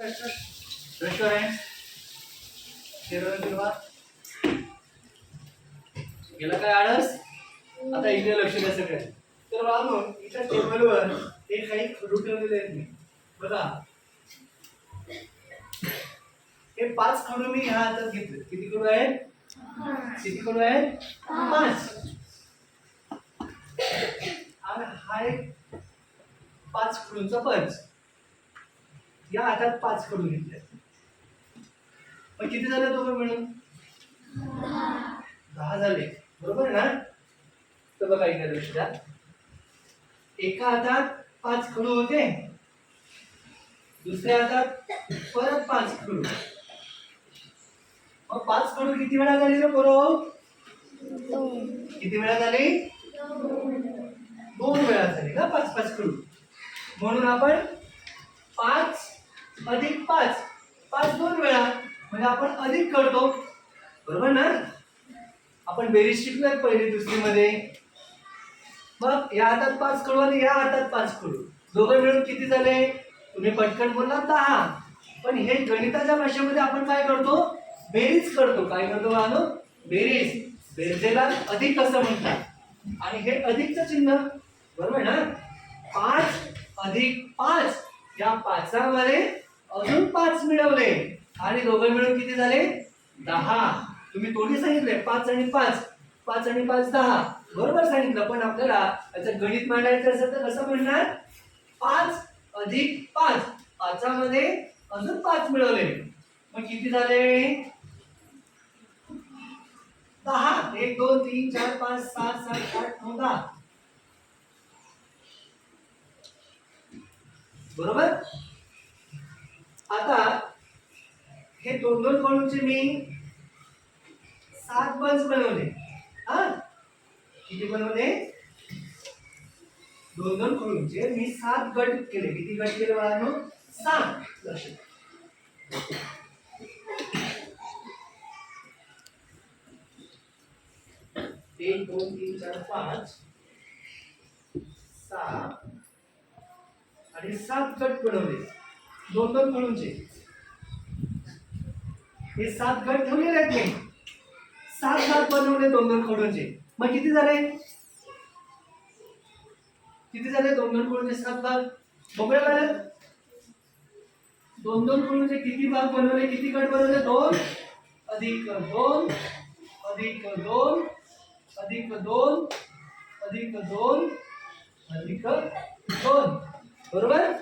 Restaurant गेला काय आळस? आता इथे लक्ष द्या सगळ्या तर बाबा इथं टेबलवर हे काही खडू ठेवलेले आहेत मी. बघा. हे पाच खडू मी ह्या हातात घेतले. किती खडू आहेत? किती खडू आहेत? पाच. आणि हा एक पाच खडूंचा पंच. या हातात पाच कडू घेतल्या मग किती झाले दोघं मिळून? दहा झाले. बरोबर ना? तर बघा इथे लक्ष एका हातात पाच खडू होते. दुसऱ्या हातात परत पाच खडू मग पाच खडू किती वेळा झाले रे पोरो? किती वेळा झाले? दोन. वेळा झाले का पाच पाच खडू म्हणून आपण म्हणजे आपण अधिक करतो. बरोबर ना? आपण बेरीज शिकलोय पहिली दुसरी मध्ये मग या हातात पाच करू आणि या हातात पाच करू. दोघं मिळून किती झाले? तुम्ही पटकन बोलला दहा. पण हे गणिताच्या भाषेमध्ये आपण काय करतो? बेरीज करतो. काय करतो बाळांनो? बेरीज. बेरजेला अधिक असं म्हणतात. आणि हे अधिकचं चिन्ह. बरोबर ना? पाच अधिक पाच. या पाचामध्ये अजून पाच मिळवले. आणि दोघं मिळून किती झाले? दहा. तुम्ही तोंडी सांगितले पाच आणि पाच. पाच आणि पाच दहा. बरोबर सांगितलं पण आपल्याला याचं गणित मांडायचं असेल तर कसं म्हणणार पाच अधिक पाच. पाचामध्ये अजून पाच मिळवले. मग किती झाले? दहा. एक दोन तीन चार पाच सात सात आठ नऊ दहा. बरोबर? आता हे दोन दोन कळूचे मी सात बंच बनवले. हा? किती बनवले? दोन दोन कळूचे मी सात गट केले. किती गट केले बाळांनो? सात. लक्ष एक दोन तीन चार पाच. सहा आणि सात गट बनवले. दोन दोन कळूचे हे सात गट ठेवलेले आहेत सात सात बनवले दोन दोन मग किती झाले? किती झाले दोन दोन सात भाग? बघूया झाले दोन दोन खडूंचे किती भाग बनवले? किती गट बनवले? दोन. अधिक दोन. अधिक दोन. अधिक दोन. अधिक दोन. अधिक दोन. बरोबर?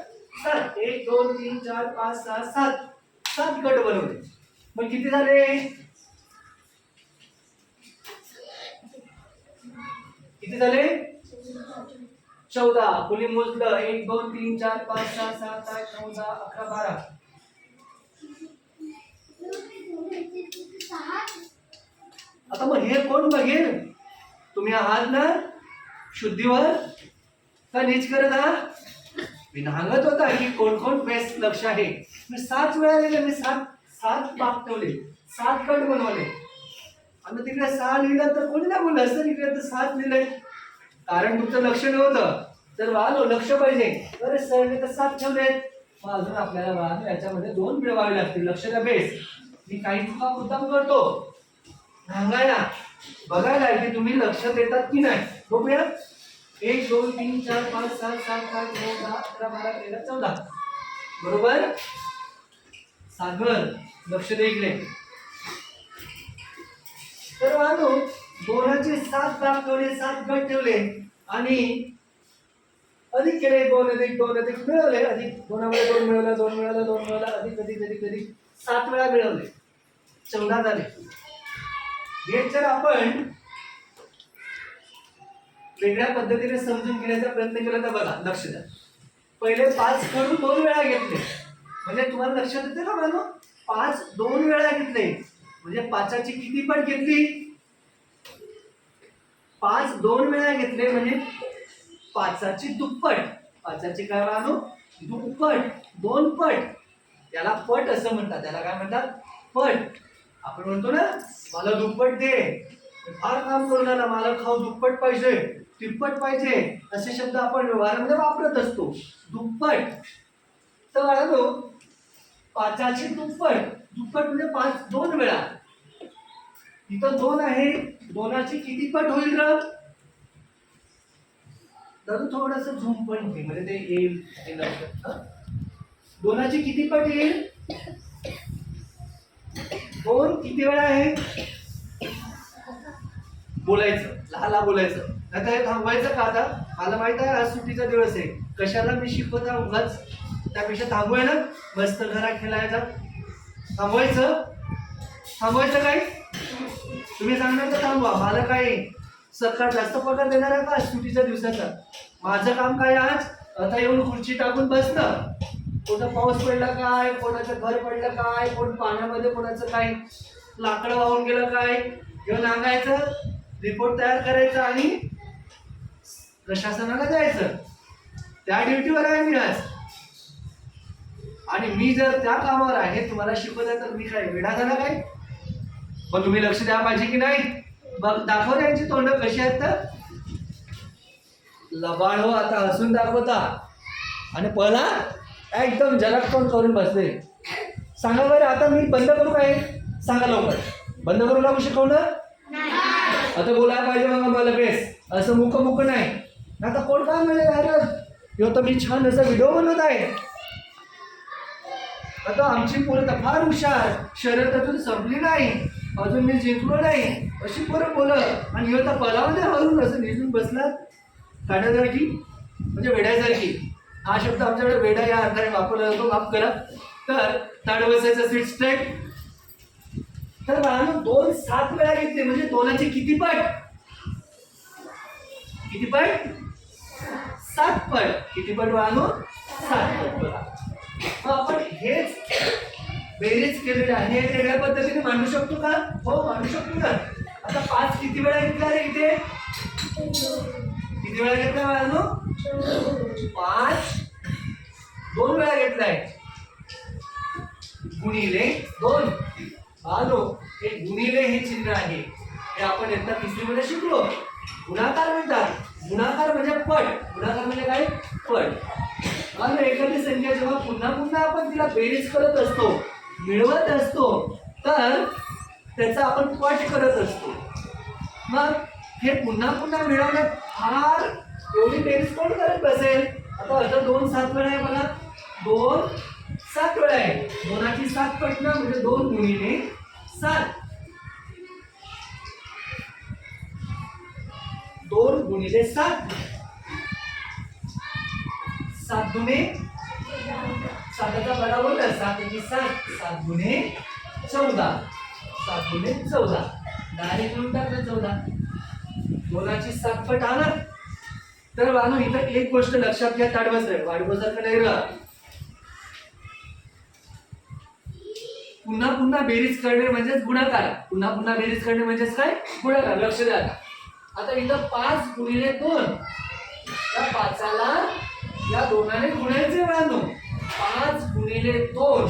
सात. एक दोन तीन चार पाच सहा सात. सात गट बनवले. मग किती झाले? किती झाले? चौदा. कोणी मोजलं. एक दोन तीन चार पाच सहा सात आठ नऊ दहा अकरा बारा. आता मग हे कोण बघेल? तुम्ही आहात ना? शुद्धीवर? का नीच करत आहात? मी नांगत होता की कोण कोण बेस्ट लक्ष आहे. मी सात वेळा लिहिले मी सात सात बाग ठेवले. सात गट बनवले. आणि तिकडे सहा लिहिलं तर कोणी नाही बोललं असतं इकडे तर सात लिहिलंय. कारण तुमचं लक्ष नव्हतं. तर वालो लक्ष पाहिजे. अरे सर मी तर सात ठेवलेत मग अजून आपल्याला वाहन याच्यामध्ये दोन मिळवावे लागतील. लक्ष द्या बेस. मी काही चुका मुद्दाम करतो. सांगायला. बघायला की तुम्ही लक्ष देतात की नाही. बघूया. एक दोन तीन चार पाच सात सात आठ नऊ दहा अकरा बारा तेरा चौदा. बरोबर? सागर. लक्ष दे इकडे. तर वाहनो दोनाचे सात भाग ठेवले सात गट ठेवले आणि अधिक केले दोन अधिक दोन अधिक मिळवले अधिक दोनामध्ये दोन मिळवला दोन मिळाला दोन मिळाला अधिक अधिक अधिक अधिक सात वेळा मिळवले. चौदा झाले. हे जर आपण वेगळ्या पद्धतीने समजून घेण्याचा प्रयत्न केला तर बघा लक्ष द्या. पहिले पाच करून दोन वेळा घेतले. म्हणजे तुम्हाला लक्षात येते ना मानू पाच दोन वेळा घेतले. म्हणजे पाचाची किती पट घेतली. पाच दोन वेळा घेतले म्हणजे पाचाची दुप्पट. पाचाची काय राहतो दुप्पट. दोन पट. त्याला पट असं म्हणतात. त्याला काय म्हणतात? पट. आपण म्हणतो ना मला दुप्पट दे. फार काम करून आला मला खाऊ दुप्पट पाहिजे. तिप्पट पाहिजे. असे शब्द आपण व्यवहारामध्ये वापरत असतो. दुप्पट. तर पाचाची दुप्पट. दुप्पट म्हणजे पाच दोन वेळा. इथं दोन आहे. दोनाची किती पट होईल र? तर थोडस झूम पण घे. म्हणजे ते येईल. दोनाची किती पट येईल? दोन किती वेळा आहे? बोलायचं. लहाला बोलायचं. आता हे थांबवायचं का आता? मला माहीत आहे आज सुट्टीचा दिवस आहे. कशाला मी शिकवता उगाच? त्यापेक्षा थांबवायला ना. मस्त घरात खेळायचा थांबवायचं. थांबवायचं काय? तुम्ही सांगणार तर थांबवा. मला काय सरकार जास्त पगार देणार आहे का? सुटीच्या दिवसाचा. माझं काम काय आज? आता येऊन खुर्ची टाकून बसणं. कोणतं पाऊस पडला काय? कोणाचं घर पडलं काय? कोण पाण्यामध्ये कोणाचं काय लाकडं वाहून गेलं काय? घेऊन सांगायचं रिपोर्ट तयार करायचा आणि प्रशासनाला जायचं. त्या ड्युटीवर आहे मी आज. आणि मी जर त्या कामावर आहे तुम्हाला शिकवत आहे तर मी काय वेडा झाला काय? मग तुम्ही लक्ष द्या पाहिजे की नाही? बघ दाखव त्यांची तोंड कशी आहेत तर. लबाड हो आता हसून दाखवता. आणि पहिला एकदम जलक पण करून बसले. सांगा बरं आता मी बंद करू काय? सांगा लवकर. बंद करू लागू शिकवणं आता बोलायला पाहिजे मग मला बेस असं मुख मुख नाही. आता कोण काय म्हणले अरे ह्यो तर मी छान असा व्हिडिओ बनवत आहे. आता आमची पोरं तर फार हुशार. शर्यत अजून संपली नाही. अजून मी जिंकलो नाही. अशी पोरं बोलत. आणि ह्यो तर पलामध्ये हळून असं निघून बसला काढ्यासारखी म्हणजे वेड्यासारखी. हा शब्द आमच्याकडे वेडा या अर्थाने वापरला जातो. माफ करा. तर ताड बसायचं सीट स्ट्रेट तर बाळानं दोन सात वेळा घेतले. म्हणजे दोनाचे किती पट? किती पट? सात पट. किती पट बाळांनो? सात पट बघा. मग आपण हेच बेरीज केलेले आहे. हे वेगळ्या पद्धतीने मांडू शकतो का? हो मांडू शकतो का आता पाच किती वेळा घेतला रे इथे? किती वेळा घेतला बाळांनो पाच. दोन वेळा घेतलाय. गुणिले दोन. आलो हे गुणिले हे चिन्ह आहे. हे आपण एकदा तिसरीमध्ये शिकलो. गुणाकार म्हणतात. गुणाकार म्हणजे पट. गुणाकार म्हणजे काय? पट. आणि एखादी संख्या जेव्हा पुन्हा पुन्हा आपण तिला बेरीज करत असतो मिळवत असतो तर त्याचा आपण पट करत असतो. मग हे पुन्हा पुन्हा मिळवण्यात फार एवढी बेरीज कोण करत बसेल? आता आता दोन सात वेळा आहे मला दोन सात वेळा आहे. दोनाची सात पटणं म्हणजे दोन गुणिले सात. दोन गुणिले सात. सात गुणे साताचा बरा बोलला सात एकी सात सात गुणे चौदा. सात गुणे चौदा. डायरेक्ट म्हणून टाकलं चौदा. दोनाची सात पट आणार तर बानो इथं एक गोष्ट लक्षात घ्या ताडबस रे नाही राहा पुन्हा पुन्हा बेरीज करणे म्हणजेच गुणाकार. पुन्हा पुन्हा बेरीज करणे म्हणजेच काय? गुणाकार. लक्ष द्या. आता. इथं पाच गुणिले दोन. त्या पाचाला या दोनाने गुणायचे बांधू पाच गुणिले दोन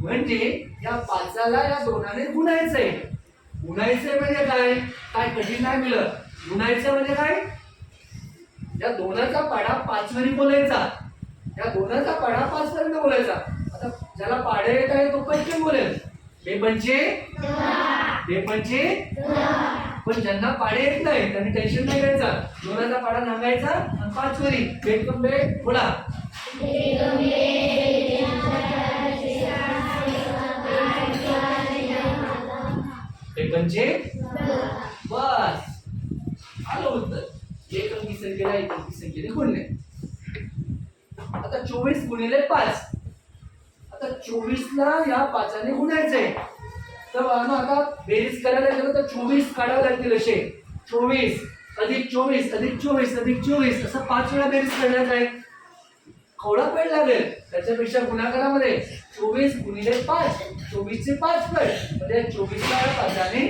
म्हणजे या पाचाला या दोनाने गुणायचंय. गुणायचंय म्हणजे काय? काय कठीण नाही मिळत. गुणायचं म्हणजे काय? या दोनाचा पाडा पाचवरी बोलायचा. या दोनाचा पाडा पाच पर्यंत बोलायचा. आता ज्याला पाडे येत आहे तो पंचे बोलेल. हे पंचे हे पंचे पण ज्यांना पाडे येत नाही त्यांनी टेन्शन नाही घ्यायचं. दोनाचा पाडा नांगायचा आणि पाच वरी. बेट कम बोला. बे म्हणजे? बस. आलं उत्तर. एक अंकी संख्येला एक अंकी संख्येने गुणले. आता चोवीस गुणिले पाच. आता चोवीसला या पाचाने गुणायचंय. तर आता बेरीज करायला गेलं तर चोवीस काढावं लागतील असे. चोवीस अधिक चोवीस अधिक चोवीस अधिक चोवीस असं पाच वेळा बेरीज करण्यात आहे. थोडा पेड लागेल. त्याच्यापेक्षा गुणाकारामध्ये चोवीस गुणिले पाच चोवीसचे पाच पेड म्हणजे चोवीसला पाचाने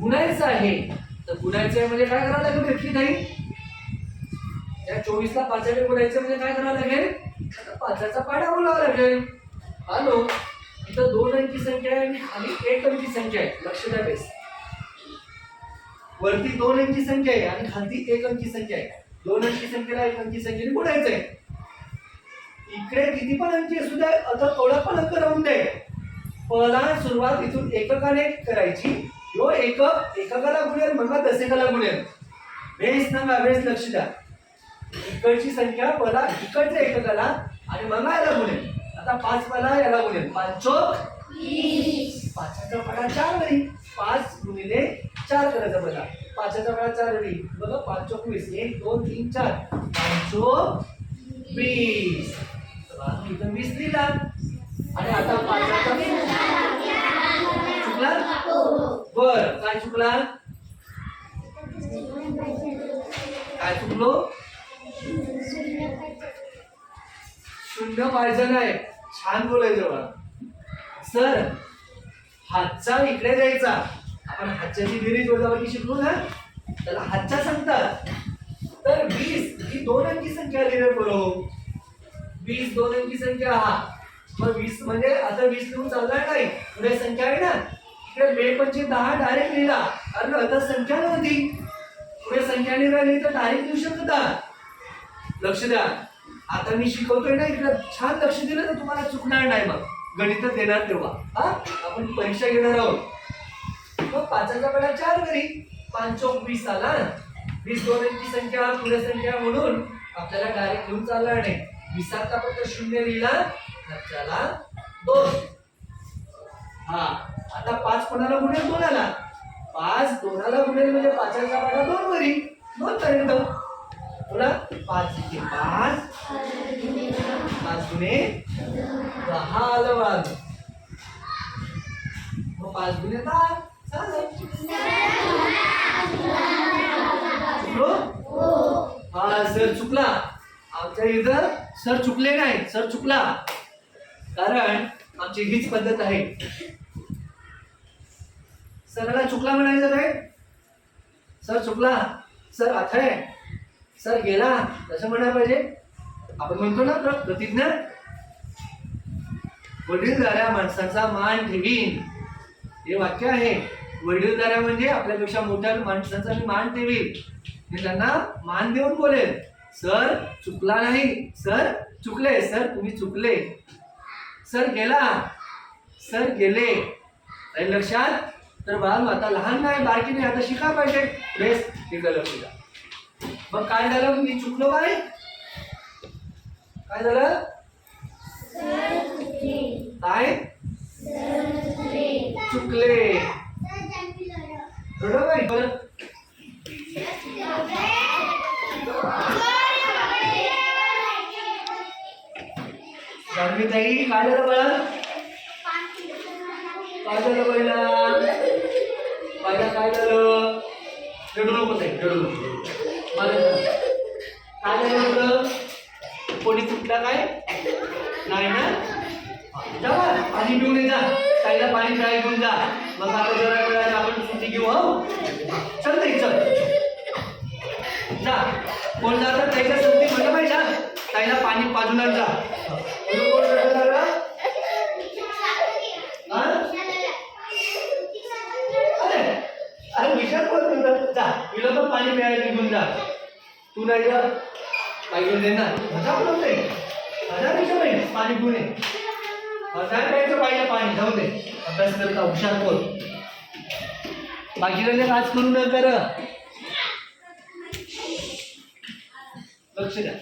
गुणायचं आहे. तर गुणायचं म्हणजे काय करावं लागेल व्यक्ती नाही त्या चोवीसला पाचाने गुणायचं म्हणजे काय करावं लागेल? पाचाचा पाडा बोलावा लागेल. हॅलो? इथं दोन अंकी संख्या आहे आणि एक अंकी संख्या आहे. लक्ष द्या बेस. वरती दोन अंकी संख्या आहे आणि खालती एक अंकी संख्या आहे. दोन अंकी संख्येला एक अंकी संख्येने गुणायचं आहे. इकडे किती पण अंकी असू द्या आता थोडा पण अंक राहून द्या पला सुरुवात इथून एककाने करायची. यो एकक एककाला गुणेल मग दशकाला गुणेल. बेस ना बेस लक्ष द्या. इकडची संख्या पहिला इकडच्या एककाला आणि मग याला गुणेल. आता पाच मला याला बोलेल. पाच चोक पाचाचा पडा चार वेळी पाच गुणिले चार करायचा बघा. पाचाचा पडा चार वेळी बघा पाच चोक वीस. एक दोन तीन चार. पाच चोक वीस इथं वीस लिहिला आणि आता पाचाचा चुकला? बर काय चुकला? काय चुकलो? शून्य पाहिजे नाही. छान बोलायचं बा सर हातचा इकडे जायचा आपण हातच्याची बेरीज वजाबाकी शिकलो ना त्याला हातच्या सांगतात. तर वीस ही दोन अंकी संख्या लिहिणे बरोबर हो. वीस दोन अंकी संख्या हा. मग वीस म्हणजे आता वीस लिहून चालणार नाही. पुढे संख्या आहे ना. इकडे मे पंचे दहा डायरेक्ट लिहिला. अरे आता संख्या नव्हती. पुढे संख्या नाही राहिली तर डायरेक्ट लिहू शकता. लक्ष द्या. आता मी शिकवतोय ना इकडे. छान लक्ष दिलं तर तुम्हाला चुकणार नाही मग. गणित देणार तेव्हा. हा? आपण परीक्षा घेणार आहोत. मग पाचाचा वेळा चार घरी. पाच चौक वीस आला वीस दोन अंकी संख्या पुढे संख्या म्हणून आपल्याला डायरेक्ट घेऊन चालणार नाही वीसाचा फक्त शून्य लिहिला त्याला दोन. हा. आता पाच कोणाला गुणेल? दोनाला. पाच दोनाला गुणेल म्हणजे पाचाचा वाटा दोन वरी दोन पर्यंत. बोला पाच इथे पाच. पाच गुणे दहा आलं वाज मग पाच गुणे दहा. चुकलो हो? हा? सर चुकला. आमच्या इथं सर चुकले नाही सर चुकला. कारण आमची हीच पद्धत आहे. सरला चुकला म्हणायचं काय सर चुकला. सर अथय सर गेला. तसं म्हणायला पाहिजे. आपण म्हणतो ना प्र- प्रतिज्ञा. वडीलधाऱ्या माणसाचा मान ठेवीन. हे वाक्य आहे. वडीलधाऱ्या म्हणजे आपल्यापेक्षा मोठ्या माणसाचा मी मान ठेवीन. मी त्यांना मान देऊन बोलेल. सर चुकला नाही. सर चुकले. सर तुम्ही चुकले. सर गेला. सर गेले. लक्षात? तर बाळ आता लहान नाही बारकी नाही आता शिका पाहिजे. बेस हे लक्ष मग काय झालं? मी चुकलो काय? काय झालं? काय? चुकले. बरोबर बरं ताई काय झालं बाळा? काय झालं पहिला पहिला काय झालं? रडू नको ताई रडू नको. काय झालं होतं कोणी चुकला काय? नाही ना? जा पाणी पिऊन ये जा. ताईला पाणी प्यायला घेऊन जा. मग आता जरा वेळाने आपण सुट्टी घेऊ हो? चल ताई चल. जा. कोण जातात ताईला सुट्टी म्हटलं पाहिजे जा. ताईला पाणी पाजून जा कोण कोण रडत आलं? हा? अरे अरे विचार कोण तुझं जा तिला पण पाणी प्यायला घेऊन जा तू नाही जा काय घेऊन देणार बोलवते नाही पाणी ये मजा प्यायचं पाहिजे पाणी. जाऊ दे. अभ्यास करता हुशार कोण? बाकीच्या आज करू न कर लक्ष द्या.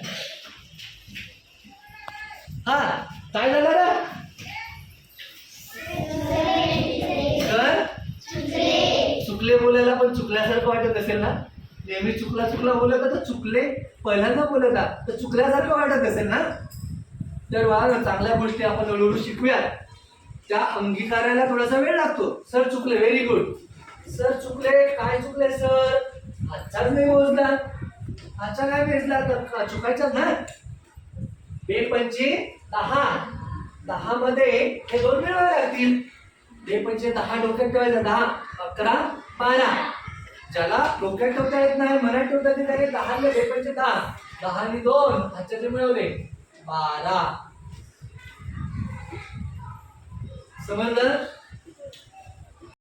हा काय झालं ना चुकले बोलायला पण चुकल्यासारखं वाटत असेल ना? नेहमी चुकला चुकला बोलत तर चुकले पहिल्यांदा बोलत तर चुकल्यासारखं वाटत असेल ना? तर वा चांगल्या गोष्टी आपण हळूहळू शिकूया त्या अंगीकारायला थोडासा वेळ लागतो. सर चुकले व्हेरी गुड सर चुकले काय चुकले सर? आजचाच नाही मोजला. आजचा काय मोजला तर का- ना? बे पंचे दहा. दहा मध्ये हे दोन मिळवावे लागतील. बे पंचे दहा डोक्यात ठेवायचं. दहा अकरा बारा. ज्याला डोक्यात ठेवता येत नाही मनात ठेवता येत नाही दहा बे पंचे दहा. दहा आणि दोन हातच्या मिळवले. बारा. समजलं?